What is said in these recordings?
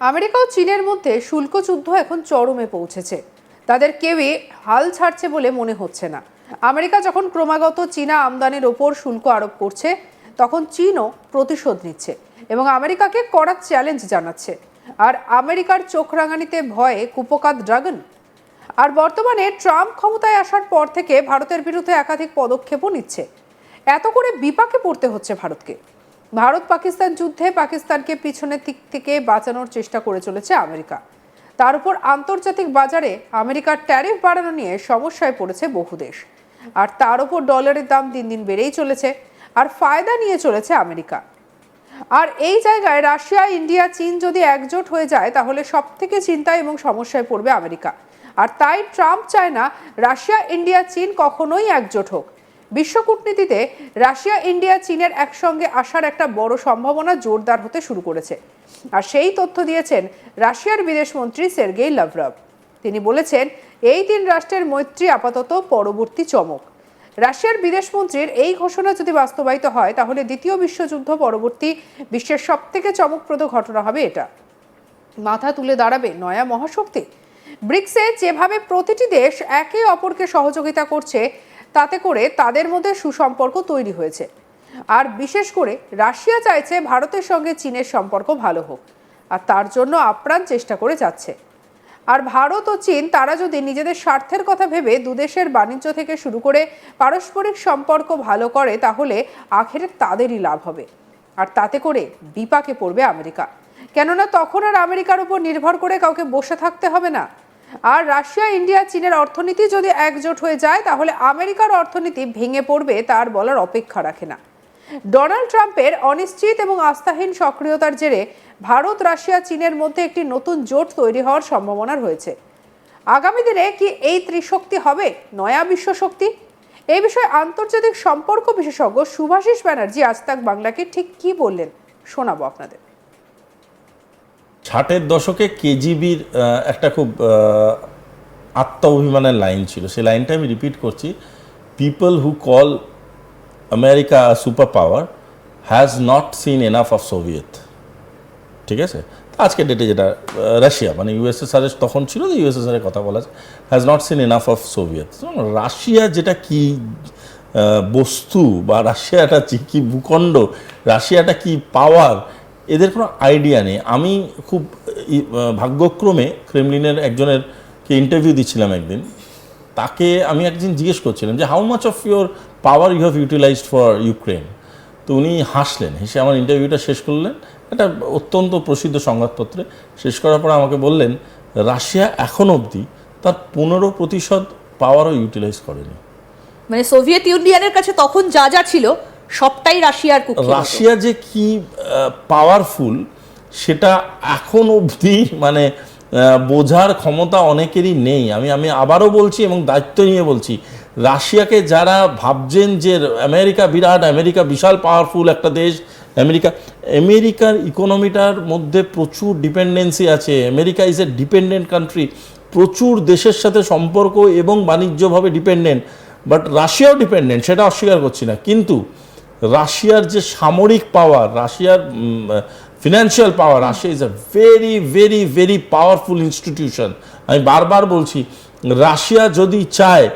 America ও চীনের মধ্যে শুল্ক যুদ্ধ এখন চরমে পৌঁছেছে। তাদের কেউই হাল ছাড়ছে বলে মনে হচ্ছে না। আমেরিকা যখন ক্রমাগত চীনা আমদানির ওপর শুল্ক আরোপ করছে, তখন চীনও প্রতিশোধ নিচ্ছে এবং আমেরিকাকে কড়া চ্যালেঞ্জ জানাচ্ছে। আর আমেরিকার চোখ রাঙানিতে ভয়ে কুপকাত ড্রাগন। আর বর্তমানে ট্রাম্প ক্ষমতায় আসার পর থেকে ভারতের বিরুদ্ধে একাধিক পদক্ষেপও নিচ্ছে। এত করে বিপাকে পড়তে হচ্ছে ভারতকে। ভারত পাকিস্তান যুদ্ধে পাকিস্তানকে পিছনের দিক থেকে বাঁচানোর চেষ্টা করে চলেছে আমেরিকা। তার উপর আন্তর্জাতিক বাজারে আমেরিকার ট্যারিফ বাড়ানো নিয়ে সমস্যায় পড়েছে বহু দেশ। আর তার উপর ডলারের দাম দিন দিন বেড়েই চলেছে আর ফায়দা নিয়ে চলেছে আমেরিকা। আর এই জায়গায় রাশিয়া, ইন্ডিয়া, চীন যদি একজোট হয়ে যায়, তাহলে সব থেকে চিন্তায় এবং সমস্যায় পড়বে আমেরিকা। আর তাই ট্রাম্প চায় না রাশিয়া, ইন্ডিয়া, চীন কখনোই একজোট হোক। বিশ্ব কূটনীতিতে রাশিয়া, ইন্ডিয়া, চীনের একসঙ্গে আসার একটা বড় সম্ভাবনা জোরদার হতে শুরু করেছে। আর সেই তথ্য দিয়েছেন রাশিয়ার বিদেশমন্ত্রী সের্গেই লাভরভ তিনি বলেছেন, এই তিন রাষ্ট্রের মৈত্রী আপাতত পরবর্তী চমক। রাশিয়ার বিদেশমন্ত্রীর এই ঘোষণা যদি বাস্তবায়িত হয়, তাহলে দ্বিতীয় বিশ্বযুদ্ধ পরবর্তী বিশ্বের সবথেকে চমকপ্রদ ঘটনা হবে এটা। মাথা তুলে দাঁড়াবে নয়া মহাশক্তি। ব্রিক্সে যেভাবে প্রতিটি দেশ একে অপরকে সহযোগিতা করছে তাতে করে তাদের মধ্যে সুসম্পর্ক তৈরি হয়েছে। আর বিশেষ করে রাশিয়া চাইছে ভারতের সঙ্গে চীনের সম্পর্ক ভালো হোক। আর তার জন্য আপ্রাণ চেষ্টা করে যাচ্ছে। আর ভারত ও চীন, তারা যদি নিজেদের স্বার্থের কথা ভেবে দুদেশের বাণিজ্য থেকে শুরু করে পারস্পরিক সম্পর্ক ভালো করে, তাহলে আখেরে তাদেরই লাভ হবে। আর তাতে করে বিপাকে পড়বে আমেরিকা। কেননা তখন আর আমেরিকার উপর নির্ভর করে কাউকে বসে থাকতে হবে না। আর রাশিয়া, ইন্ডিয়া, চীনের অর্থনীতি যদি একজোট হয়ে যায়, তাহলে আমেরিকার অর্থনীতি ভেঙে পড়বে, তার বলার অপেক্ষা রাখে না। ডোনাল্ড ট্রাম্পের অনিশ্চিত এবং আস্থাহীন সক্রিয়তার জেরে ভারত, রাশিয়া, চীনের মধ্যে একটি নতুন জোট তৈরি হওয়ার সম্ভাবনা রয়েছে। আগামী দিনে কি এই ত্রিশক্তি হবে? নয়া বিশ্ব শক্তি? এই বিষয়ে আন্তর্জাতিক সম্পর্ক বিশেষজ্ঞ সুভাষিস ব্যানার্জি আজ তাক বাংলাকে ঠিক কি বললেন শোনাবো আপনাদের। ষাটের দশকে কেজিবির একটা খুব আত্ম অভিমানের লাইন ছিল। সেই লাইনটা আমি রিপিট করছি। People who call America super power has not seen enough of Soviet ঠিক আছে? আজকে ডেটে যেটা রাশিয়া মানে ইউএসএসআর তখন ছিল তো ইউএসএসআর এর কথা বলা has not seen enough of Soviet Russia যেটা কি বস্তু বা রাশিয়াটা যে কি ভূখণ্ড, রাশিয়াটা কি পাওয়ার এদের কোনো আইডিয়া নেই। আমি খুব ভাগ্যক্রমে ক্রেমলিনের একজনের কে ইন্টারভিউ দিচ্ছিলাম একদিন। তাকে আমি একদিন জিজ্ঞেস করছিলাম যে how much of your power you have utilized for Ukraine তো উনি হাসলেন, হেসে আমার ইন্টারভিউটা শেষ করলেন। এটা অত্যন্ত প্রসিদ্ধ সংবাদপত্রে শেষ করার পর আমাকে বললেন, রাশিয়া এখন অবধি তার পনেরো প্রতিশত পাওয়ারও ইউটিলাইজ করেনি। মানে সোভিয়েত ইউনিয়নের কাছে তখন যা যা ছিল সবটাই রাশিয়ার কুক্ষি রাশিয়া যে কি পাওয়ারফুল সেটা এখন অবধি মানে বোঝার ক্ষমতা অনেকেরই নেই। আমি আমি আবারও বলছি এবং দায়িত্ব নিয়ে বলছি, রাশিয়াকে যারা ভাবছেন যে আমেরিকা বিরাট, আমেরিকা বিশাল পাওয়ারফুল একটা দেশ, আমেরিকা, আমেরিকার ইকোনমিটার মধ্যে প্রচুর ডিপেন্ডেন্সি আছে। America is a dependent country প্রচুর দেশের সাথে সম্পর্ক এবং বাণিজ্যভাবে ডিপেন্ডেন্ট বাট রাশিয়াও ডিপেন্ডেন্ট সেটা অস্বীকার করছি না। কিন্তু রাশিয়ার যে সামরিক পাওয়ার রাশিয়ার financial power Russia is a very very very powerful institution আমি বারবার বলছি রাশিয়া যদি চায়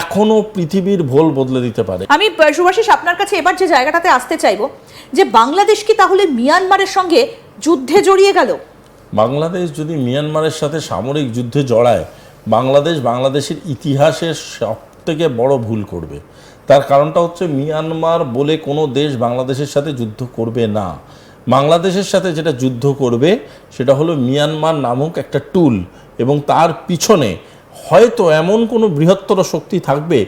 এখনও পৃথিবীর ভোল বদলে দিতে পারে। আমি সুভাষিস আপনার কাছে এবার যে জায়গাটাতে আসতে চাইব যে বাংলাদেশ কি তাহলে মিয়ানমারের সঙ্গে যুদ্ধে জড়িয়ে গেল? বাংলাদেশ যদি মিয়ানমারের সাথে সামরিক যুদ্ধে জড়ায় বাংলাদেশ বাংলাদেশের ইতিহাসের সব থেকে বড় ভুল করবে। তার কারণটা হচ্ছে মিয়ানমার বলে কোনো দেশ বাংলাদেশের সাথে যুদ্ধ করবে না। বাংলাদেশের সাথে যেটা যুদ্ধ করবে, সেটা হলো মিয়ানমার নামক একটা টুল এবং তার পিছনে হয়তো এমন কোনো বৃহত্তর শক্তি থাকবে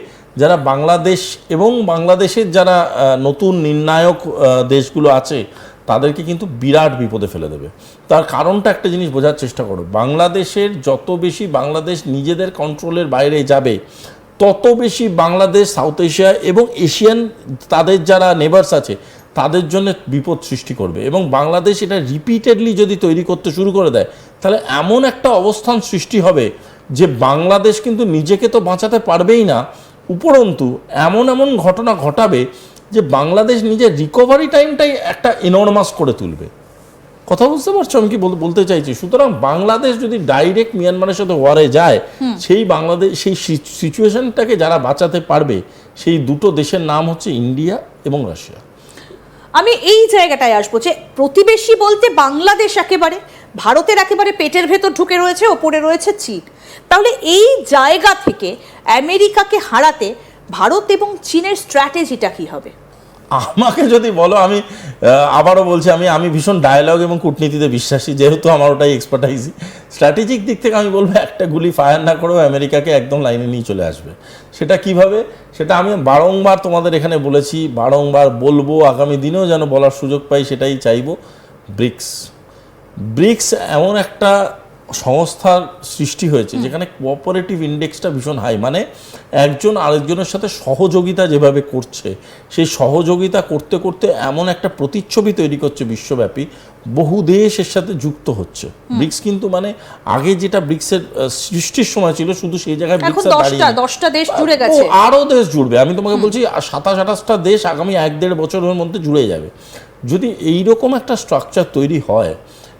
যারা বাংলাদেশ এবং বাংলাদেশের যারা নতুন নির্ণায়ক দেশগুলো আছে, তাদেরকে কিন্তু বিরাট বিপদে ফেলে দেবে। তার কারণটা একটা জিনিস বোঝার চেষ্টা করো। বাংলাদেশের যত বেশি বাংলাদেশ নিজেদের কন্ট্রোলের বাইরে যাবে তত বেশি বাংলাদেশ, সাউথ এশিয়া এবং এশিয়ান তাদের যারা নেবার্স আছে, তাদের জন্য বিপদ সৃষ্টি করবে এবং বাংলাদেশ এটা রিপিটেডলি যদি তৈরি করতে শুরু করে দেয়, তাহলে এমন একটা অবস্থান সৃষ্টি হবে যে বাংলাদেশ কিন্তু নিজেকে তো বাঁচাতে পারবেই না। উপরন্তু, এমন এমন ঘটনা ঘটাবে যে বাংলাদেশ নিজের রিকভারি টাইমটাই একটা ইনর্মাস করে তুলবে। কথা বুঝতে পারছ? আমি কি বলতে চাইছি সুতরাং বাংলাদেশ যদি ডাইরেক্ট মিয়ানমারের সাথে ওয়ারে যায় সেই বাংলাদেশ সেই সিচুয়েশনটাকে যারা বাঁচাতে পারবে সেই দুটো দেশের নাম হচ্ছে ইন্ডিয়া এবং রাশিয়া আমি এই জায়গাটায় আসব যে প্রতিবেশী বলতে বাংলাদেশ একেবারে ভারতের একেবারে পেটের ভেতর ঢুকে রয়েছে ওপরে রয়েছে চীন। তাহলে এই জায়গা থেকে আমেরিকাকে হারাতে ভারত এবং চীনের স্ট্র্যাটেজিটা কি হবে? আমাকে যদি বলো, আমি আবারও বলছি, আমি আমি ভীষণ ডায়ালগ এবং কূটনীতিতে বিশ্বাসী, যেহেতু আমার ওটাই এক্সপার্টাইজি স্ট্র্যাটেজিক দিক থেকে আমি বলব, একটা গুলি ফায়ার না করেও আমেরিকাকে একদম লাইনে নিয়ে চলে আসবে। সেটা কীভাবে? সেটা আমি বারংবার তোমাদের এখানে বলেছি, বারংবার বলব, আগামী দিনেও যেন বলার সুযোগ পাই, সেটাই চাইব। ব্রিক্স। ব্রিক্স এমন একটা সংস্থার সৃষ্টি হয়েছে যেখানে কোঅপারেটিভ ইন্ডেক্সটা ভীষণ হাই মানে একজন আরেকজনের সাথে সহযোগিতা যেভাবে করছে সেই সহযোগিতা করতে করতে এমন একটা প্রতিচ্ছবি তৈরি করছে বিশ্বব্যাপী বহু দেশ এর সাথে যুক্ত হচ্ছে। ব্রিক্স কিন্তু মানে আগে যেটা ব্রিক্সের সৃষ্টির সময় ছিল শুধু সেই জায়গায় ব্রিক্স দশটা দেশ জুড়ে গেছে। ও, আরও দেশ জুড়বে আমি তোমাকে বলছি সাতাশ আঠাশটা দেশ আগামী এক দেড় বছরের মধ্যে জুড়ে যাবে। যদি এইরকম একটা স্ট্রাকচার তৈরি হয়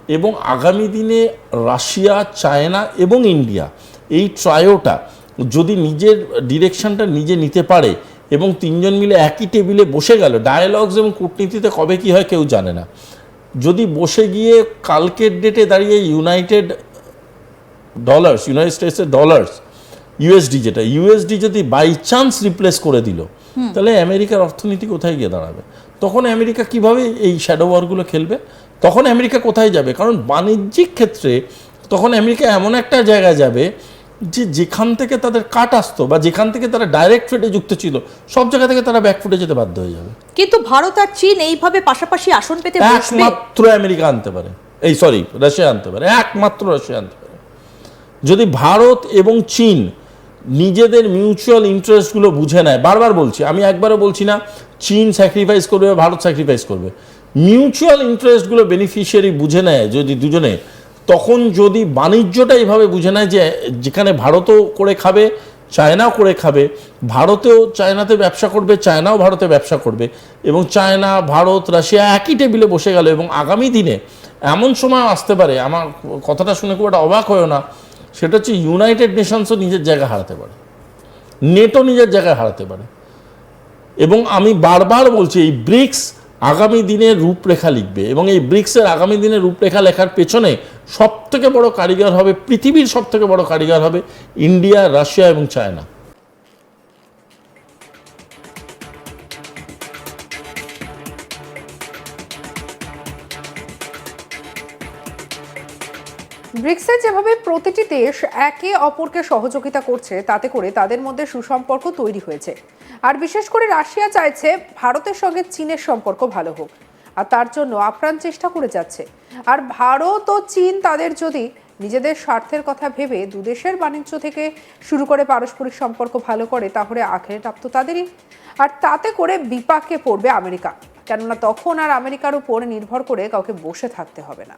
এবং আগামী দিনে রাশিয়া চায়না এবং ইন্ডিয়া এই ট্রায়োটা যদি নিজের ডিরেকশনটা নিজে নিতে পারে এবং তিনজন মিলে একই টেবিলে বসে গেল ডায়ালগস এবং কূটনীতিতে কবে কি হয় কেউ জানে না। যদি বসে গিয়ে কালকের ডেটে দাঁড়িয়ে ইউনাইটেড ডলার্স ইউনাইটেড স্টেটসের ডলার্স ইউএসডি যেটা ইউএসডি যদি বাই চান্স রিপ্লেস করে দিল তাহলে আমেরিকার অর্থনীতি কোথায় গিয়ে দাঁড়াবে? তখন আমেরিকা কীভাবে এই শ্যাডো ওয়ারগুলো খেলবে? তখন আমেরিকা কোথায় যাবে? কারণ বাণিজ্যিক ক্ষেত্রে তখন আমেরিকা এমন একটা জায়গায় যাবে যে যেখান থেকে তাদের কাট আসতো বা যেখান থেকে তারা ডাইরেক্ট ফেটে যুক্ত ছিল সব জায়গা থেকে তারা ব্যাকফুটে যেতে বাধ্য হয়ে যাবে। কিন্তু ভারত আর চীন এইভাবে পাশাপাশি আসন পেতে একমাত্র আমেরিকা আনতে পারে। এই সরি রাশিয়া আনতে পারে। একমাত্র রাশিয়া আনতে পারে। যদি ভারত এবং চীন নিজেদের মিউচুয়াল ইন্টারেস্টগুলো বুঝে নেয় বারবার বলছি আমি একবারও বলছি না চীন স্যাক্রিফাইস করবে ভারত স্যাক্রিফাইস করবে। মিউচুয়াল ইন্টারেস্টগুলো বেনিফিশিয়ারি বুঝে নেয় যদি দুজনে, তখন যদি বাণিজ্যটা এইভাবে বুঝে নেয় যে যেখানে ভারতও করে খাবে, চায়নাও করে খাবে, ভারতেও চায়নাতে ব্যবসা করবে, চায়নাও ভারতে ব্যবসা করবে এবং চায়না, ভারত, রাশিয়া একই টেবিলে বসে গেল এবং আগামী দিনে এমন সময় আসতে পারে, আমার কথাটা শুনে খুব একটা অবাক হয় না, সেটা হচ্ছে ইউনাইটেড নেশনসও নিজের জায়গা হারাতে পারে নেটো নিজের জায়গায় হারাতে পারে এবং আমি বারবার বলছি এই ব্রিক্স আগামী দিনের রূপরেখা লিখবে এবং এই ব্রিক্সের আগামী দিনের রূপরেখা লেখার পেছনে সবথেকে বড় কারিগর হবে, পৃথিবীর সবথেকে বড় কারিগর হবে ইন্ডিয়া, রাশিয়া এবং চায়না। ব্রিক্সের যেভাবে প্রতিটি দেশ একে অপরকে সহযোগিতা করছে, তাতে করে তাদের মধ্যে সুসম্পর্ক তৈরি হয়েছে। আর বিশেষ করে রাশিয়া চাইছে ভারতের সঙ্গে চীনের সম্পর্ক ভালো হোক। আর তার জন্য আপ্রাণ চেষ্টা করে যাচ্ছে। আর ভারত ও চীন তাদের যদি নিজেদের স্বার্থের কথা ভেবে দুদেশের বাণিজ্য থেকে শুরু করে পারস্পরিক সম্পর্ক ভালো করে, তাহলে আখেরে লাভ তো তাদেরই। আর তাতে করে বিপাকে পড়বে আমেরিকা। কেননা তখন আর আমেরিকার উপর নির্ভর করে কাউকে বসে থাকতে হবে না।